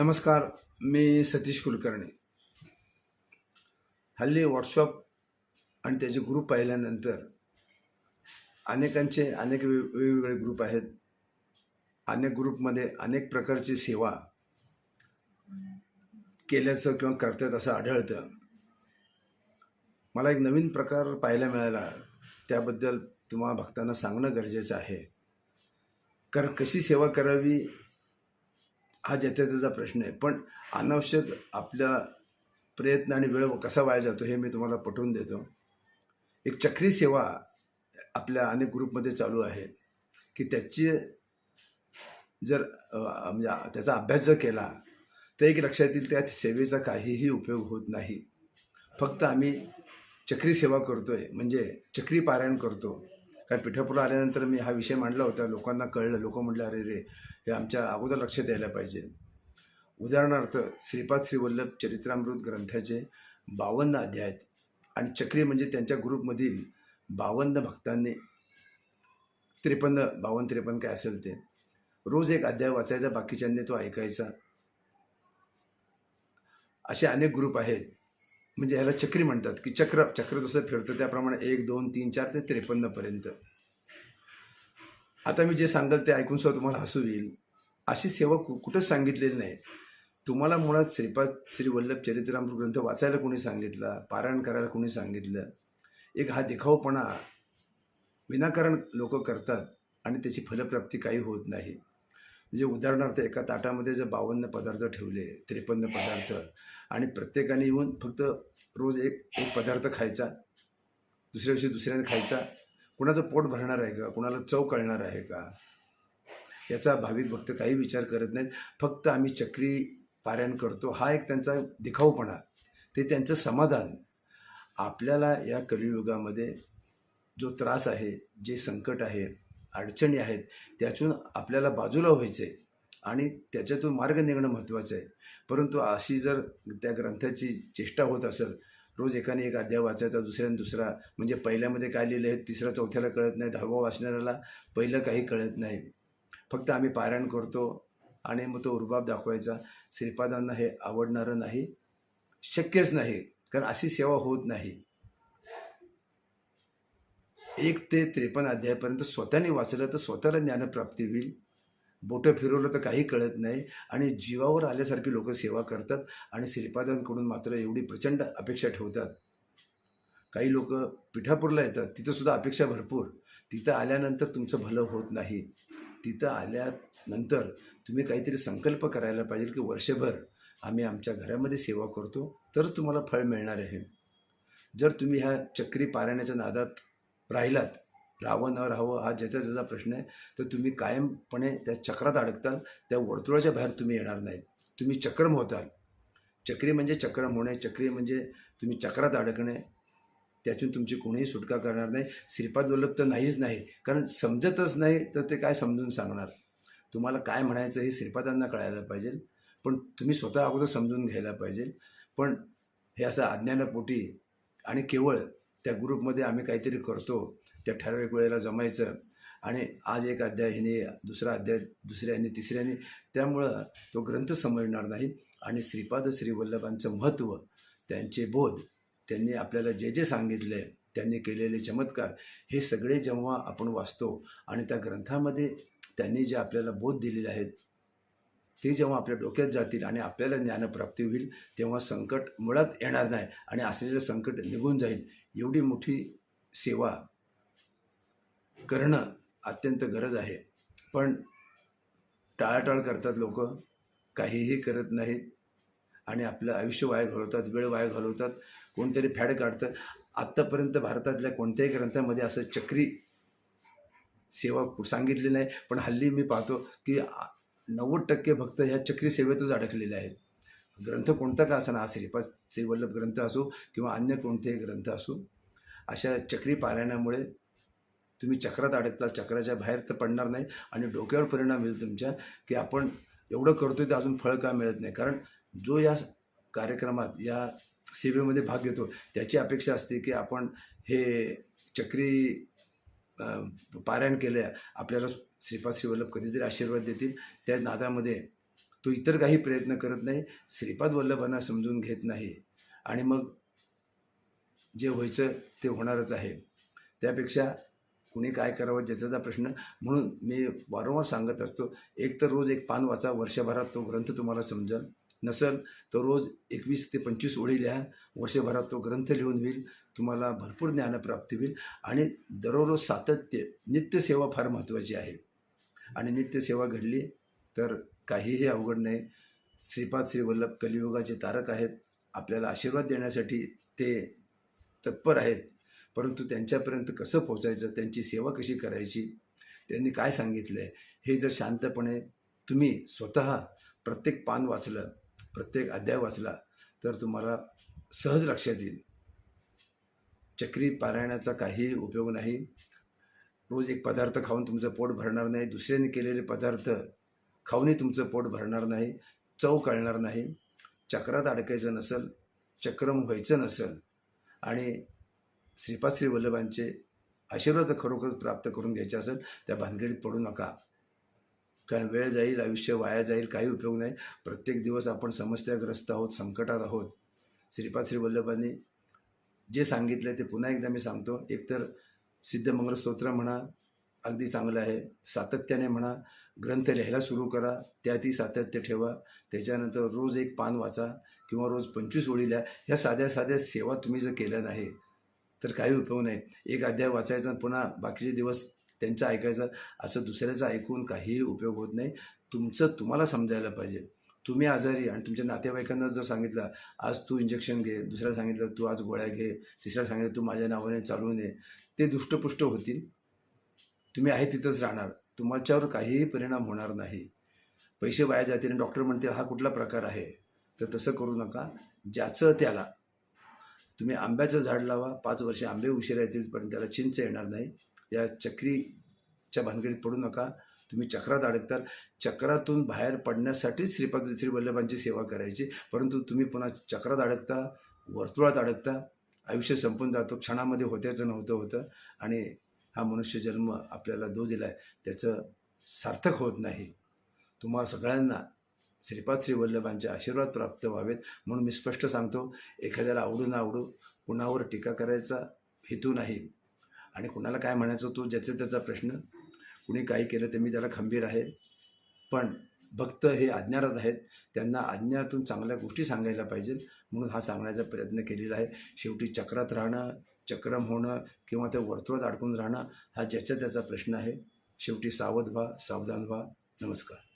नमस्कार मी सतीश कुलकर्णी. हल्ली व्हॉट्सअप आणि त्याचे ग्रुप पाहिल्यानंतर अनेकांचे अनेक वेगवेगळे ग्रुप आहेत. अनेक ग्रुपमध्ये अनेक प्रकारची सेवा केल्याचं किंवा करतात असं आढळतं. मला एक नवीन प्रकार पाहायला मिळाला. त्याबद्दल तुम्हाला भक्तांना सांगणं गरजेचं आहे. कारण कशी सेवा करावी हा ज्याच्या त्याचा प्रश्न आहे. पण अनावश्यक आपल्या प्रयत्न आणि वेळ कसा वाया जातो हे मी तुम्हाला पटवून देतो. एक चक्री सेवा आपल्या अनेक ग्रुपमध्ये चालू आहे की त्याची जर म्हणजे त्याचा अभ्यास जर केला तर एक लक्षात येईल त्या सेवेचा काहीही उपयोग होत नाही. फक्त आम्ही चक्री सेवा करतो आहे म्हणजे चक्री पारायण करतो. कारण पिठापुरा आल्यानंतर मी हा विषय मांडला होता. लोकांना कळलं. लोक म्हटलं अरे रे हे आमच्या अगोदर लक्ष द्यायला पाहिजे. उदाहरणार्थ श्रीपाद श्रीवल्लभ चरित्रामृत ग्रंथाचे बावन्न अध्याय आहेत. आणि चक्री म्हणजे त्यांच्या ग्रुपमधील बावन्न भक्तांनी त्रेपन्न बावन्न त्रेपन्न काय असेल ते. रोज एक अध्याय वाचायचा बाकीच्यांनी तो ऐकायचा. असे अनेक ग्रुप आहेत. म्हणजे ह्याला चक्री म्हणतात की चक्र चक्र जसं फिरतं त्याप्रमाणे एक दोन तीन चार ते त्रेपन्नपर्यंत आता मी जे सांगाल ते ऐकून सुद्धा तुम्हाला हसू येईल. अशी सेवा कु कुठंच सांगितलेली नाही. तुम्हाला मुळात श्रीपाद श्री वल्लभ चरित्रामृत ग्रंथ वाचायला कोणी सांगितला पारायण करायला कोणी सांगितलं? एक हा देखावपणा विनाकारण लोक करतात आणि त्याची फलप्राप्ती काही होत नाही. म्हणजे उदाहरणार्थ एका ताटामध्ये जर बावन्न पदार्थ ठेवले त्रेपन्न पदार्थ आणि प्रत्येकाने येऊन फक्त रोज एक एक पदार्थ खायचा दुसऱ्या दिवशी दुसऱ्याने खायचा कुणाचं पोट भरणार आहे का? कुणाला चव कळणार आहे का? याचा भाविक भक्त काही विचार करत नाहीत. फक्त आम्ही चक्री पारायण करतो. हा एक त्यांचा दिखाऊपणा. ते त्यांचं समाधान. आपल्याला या कलियुगामध्ये जो त्रास आहे जे संकट आहे अडचणी आहेत त्यातून आपल्याला बाजूला व्हायचं आहे आणि त्याच्यातून मार्ग निघणं महत्त्वाचं आहे. परंतु अशी जर त्या ग्रंथाची चेष्टा होत असेल रोज एकाने एक अध्याय वाचायचा दुसऱ्याने दुसरा म्हणजे पहिल्यामध्ये काय लिहिलं आहे तिसरा चौथ्याला कळत नाही दहावा वाचणाऱ्याला पहिलं काही कळत नाही. फक्त आम्ही पारायण करतो आणि मग तो उर्बाब दाखवायचा श्रीपादांना हे आवडणारं नाही शक्यच नाही कारण अशी सेवा होत नाही. एक ते त्रेपन्न अध्यायापर्यंत स्वतःने वाचलं तर स्वतःला ज्ञानप्राप्ती होईल. बोटं फिरवलं तर काही कळत नाही आणि जीवावर आल्यासारखी लोक सेवा करतात आणि श्रीपादांकडून मात्र एवढी प्रचंड अपेक्षा ठेवतात. काही लोक पिठापूरला येतात. तिथंसुद्धा अपेक्षा भरपूर. तिथं आल्यानंतर तुमचं भलं होत नाही. तिथं आल्यानंतर तुम्ही काहीतरी संकल्प करायला पाहिजे की वर्षभर आम्ही आमच्या घरामध्ये सेवा करतो तरच तुम्हाला फळ मिळणार आहे. जर तुम्ही ह्या चक्री पारायणाच्या नादात राहिलात. राहावं न राहावं हा ज्याचा ज्याचा प्रश्न आहे तर तुम्ही कायमपणे त्या चक्रात अडकताल त्या वर्तुळाच्या बाहेर तुम्ही येणार नाहीत. तुम्ही चक्रम होताल चक्री म्हणजे चक्रम होणे चक्री म्हणजे तुम्ही चक्रात अडकणे त्यातून तुमची कोणीही सुटका करणार नाही. श्रीपाद वल्लभ तर नाहीच नाही कारण समजतच नाही तर ते काय समजून सांगणार? तुम्हाला काय म्हणायचं हे श्रीपादांना कळायला पाहिजे पण तुम्ही स्वतः अगोदर समजून घ्यायला पाहिजे. पण हे असं अज्ञानापोटी आणि केवळ त्या ग्रुपमध्ये आम्ही काहीतरी करतो. त्या ठराविक वेळेला जमायचं. आणि आज एक अध्याय हिने दुसरा अध्याय दुसऱ्याने तिसऱ्याने त्यामुळं तो ग्रंथ समजणार नाही. आणि श्रीपाद श्रीवल्लभांचं महत्त्व त्यांचे बोध त्यांनी आपल्याला जे जे सांगितले त्यांनी केलेले चमत्कार हे सगळे जेव्हा आपण वाचतो आणि त्या ग्रंथामध्ये त्यांनी जे आपल्याला बोध दिलेले आहेत ते जेव्हा आपल्या डोक्यात जातील आणि आपल्याला ज्ञानप्राप्ती होईल तेव्हा संकट मुळात येणार नाही आणि असलेलं संकट निघून जाईल. एवढी मोठी सेवा करणं अत्यंत गरज आहे. पण टाळाटाळ करतात लोक काहीही करत नाहीत आणि आपलं आयुष्य वाया घालवतात वेळ वाया घालवतात कोणतरी फॅड काढतं. आत्तापर्यंत भारतातल्या कोणत्याही ग्रंथामध्ये असं चक्री सेवा सांगितली नाही पण हल्ली मी पाहतो की नव्वद टक्के भक्त ह्या चक्री सेवेतच अडकलेले आहेत. ग्रंथ कोणता का असा ना श्रीपाद श्रीवल्लभ ग्रंथ असो किंवा अन्य कोणतेही ग्रंथ असो अशा चक्री पारायणामुळे तुम्ही चक्रात अडकता चक्राच्या बाहेर तर पडणार नाही आणि डोक्यावर परिणाम होईल तुमच्या की आपण एवढं करतोय तर अजून फळ का मिळत नाही. कारण जो या कार्यक्रमात या सेवेमध्ये भाग घेतो त्याची अपेक्षा असते की आपण हे चक्री पारायण केलं आपल्याला श्रीपाद श्रीवल्लभ कधीतरी आशीर्वाद देतील. त्या नादामध्ये तो इतर काही प्रयत्न करत नाही. श्रीपाद वल्लभांना समजून घेत नाही. आणि मग जे व्हायचं ते होणारच आहे. त्यापेक्षा कुणी काय करावं ज्याचा प्रश्न. म्हणून मी वारंवार सांगत असतो एक तर रोज एक पान वाचा. वर्षभरात तो ग्रंथ तुम्हाला समजेल नसेल तर रोज एकवीस ते पंचवीस ओळी लिहा. वर्षभरात तो ग्रंथ लिहून होईल तुम्हाला भरपूर ज्ञानप्राप्ती होईल. आणि दररोज सातत्य नित्यसेवा फार महत्त्वाची आहे. आणि नित्यसेवा घडली तर काहीही अवघड नाही. श्रीपाद श्री वल्लभ कलियुगाचे तारक आहेत. आपल्याला आशीर्वाद देण्यासाठी ते तत्पर आहेत. परंतु त्यांच्यापर्यंत कसं पोचायचं त्यांची सेवा कशी करायची त्यांनी काय सांगितलं आहे हे जर शांतपणे तुम्ही स्वतः प्रत्येक पान वाचलं प्रत्येक अध्याय वाचला तर तुम्हाला सहज लक्षात येईल. चक्री पारायणाचा काहीही उपयोग नाही. रोज एक पदार्थ खाऊन तुमचं पोट भरणार नाही दुसऱ्याने केलेले पदार्थ खाऊनही तुमचं पोट भरणार नाही चव कळणार नाही चक्रात अडकायचं नसेल चक्रम व्हायचं नसेल आणि श्रीपाद श्री वल्लभांचे आशीर्वाद खरोखर प्राप्त करून घ्यायचे असेल त्या भानगडीत पडू नका. कारण वेळ जाईल आयुष्य वाया जाईल काही उपयोग नाही. प्रत्येक दिवस आपण समस्याग्रस्त आहोत संकटात आहोत. श्रीपाद श्री वल्लभांनी जे सांगितलं ते पुन्हा एकदा मी सांगतो. एकतर सिद्धमंगल स्तोत्र म्हणा अगदी चांगलं आहे. सातत्याने म्हणा ग्रंथ लिहायला सुरू करा त्यातही सातत्य ठेवा. त्याच्यानंतर रोज एक पान वाचा किंवा रोज पंचवीस ओळी लिहा. ह्या साध्या साध्या सेवा तुम्ही जर केल्या नाही तर काही उपयोग नाही. एक अध्याय वाचायचा पुन्हा बाकीचे दिवस त्यांचं ऐकायचं असं दुसऱ्याचं ऐकून काहीही उपयोग होत नाही. तुमचं तुम्हाला समजायला पाहिजे. तुम्ही आजारी आणि तुमच्या नातेवाईकांना जर सांगितलं आज तू इंजेक्शन घे दुसऱ्याला सांगितलं तू आज गोळ्या घे तिसऱ्याला सांगितलं तू माझ्या नावाने चालू नये ते दुष्टपुष्ट होतील. तुम्ही आहे तिथंच राहणार. तुमच्यावर काहीही परिणाम होणार नाही. पैसे वाया जातील आणि डॉक्टर म्हणतील हा कुठला प्रकार आहे? तर तसं करू नका. ज्याचं त्याला. तुम्ही आंब्याचं झाड लावा. पाच वर्षे आंबे उशिरा येतील पण त्याला चिंच येणार नाही. या चक्रीच्या भानगडीत पडू नका. तुम्ही चक्रात अडकताल चक्रातून बाहेर पडण्यासाठी श्रीपाद श्री वल्लभांची सेवा करायची. परंतु तुम्ही पुन्हा चक्रात अडकता वर्तुळात अडकता आयुष्य संपून जातो क्षणामध्ये होत्याचं नव्हतं होतं आणि हा मनुष्य जन्म आपल्याला दो दिला आहे त्याचं सार्थक होत नाही. तुम्हा सगळ्यांना श्रीपाद श्री वल्लभांचे आशीर्वाद प्राप्त व्हावेत म्हणून मी स्पष्ट सांगतो एखाद्याला आवडू ना आवडू कुणावर टीका करायचा हेतू नाही. आणि कुणाला काय म्हणायचं तो ज्याचा त्याचा प्रश्न कुणी काही केलं ते मी त्याला खंबीर आहे. पण भक्त हे अज्ञानात आहेत. त्यांना आज्ञातून चांगल्या गोष्टी सांगायला पाहिजे. म्हणून हा सांगण्याचा प्रयत्न केलेला आहे. शेवटी चक्रात राहणं चक्रम होणं किंवा त्या वर्तुळात अडकून राहणं हा ज्याचा त्याचा प्रश्न आहे. शेवटी सावध व्हा सावधान व्हा. नमस्कार.